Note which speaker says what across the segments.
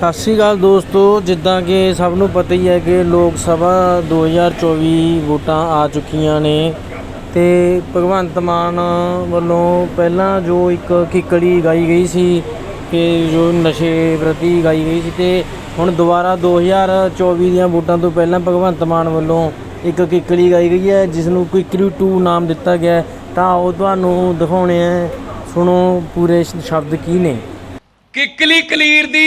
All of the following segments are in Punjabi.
Speaker 1: ਸਤਿ ਸ਼੍ਰੀ ਅਕਾਲ ਦੋਸਤੋ, ਜਿੱਦਾਂ ਕਿ ਸਭ ਨੂੰ ਪਤਾ ਹੀ ਹੈ ਕਿ ਲੋਕ ਸਭਾ 2024 ਵੋਟਾਂ ਆ ਚੁੱਕੀਆਂ ਨੇ ਤੇ ਭਗਵੰਤ ਮਾਨ ਵੱਲੋਂ ਪਹਿਲਾਂ ਜੋ ਇੱਕ ਕਿੱਕੜੀ ਗਾਈ ਗਈ ਸੀ ਕਿ ਜੋ ਨਸ਼ੇ ਪ੍ਰਤੀ ਗਾਈ ਗਈ ਸੀ ਤੇ ਹੁਣ ਦੁਬਾਰਾ 2024 ਦੀਆਂ ਵੋਟਾਂ ਤੋਂ ਪਹਿਲਾਂ ਭਗਵੰਤ ਮਾਨ ਵੱਲੋਂ ਇੱਕ ਕਿੱਕੜੀ ਗਾਈ ਗਈ ਹੈ ਜਿਸ ਨੂੰ ਕਿੱਕੜੀ 2 ਨਾਮ ਦਿੱਤਾ ਗਿਆ ਤਾਂ ਉਹ ਤੁਹਾਨੂੰ ਦਿਖਾਉਣੇ ਆ। ਸੁਣੋ ਪੂਰੇ ਸ਼ਬਦ ਕੀ ਨੇ।
Speaker 2: ਕਿਕਲੀ ਕਲੀਰ ਦੀ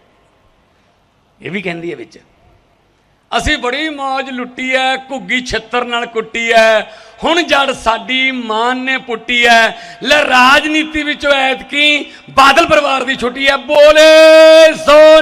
Speaker 2: ਇਹ ਵੀ ਕਹਿੰਦੀ ਹੈ ਵਿੱਚ। ਅਸੀਂ ਬੜੀ ਮੌਜ ਲੁੱਟੀ ਐ, ਘੁੱਗੀ ਛਿੱਤਰ ਨਾਲ ਕੁੱਟੀ ਐ। ਹੁਣ ਜੜ ਸਾਡੀ ਮਾਨ ਨੇ ਪੁੱਟੀ ਐ। ਲੈ ਰਾਜਨੀਤੀ ਵਿੱਚੋਂ ਐਤਕੀ ਬਾਦਲ ਪਰਿਵਾਰ ਦੀ ਛੁੱਟੀ ਐ। ਬੋਲੇ ਸੋ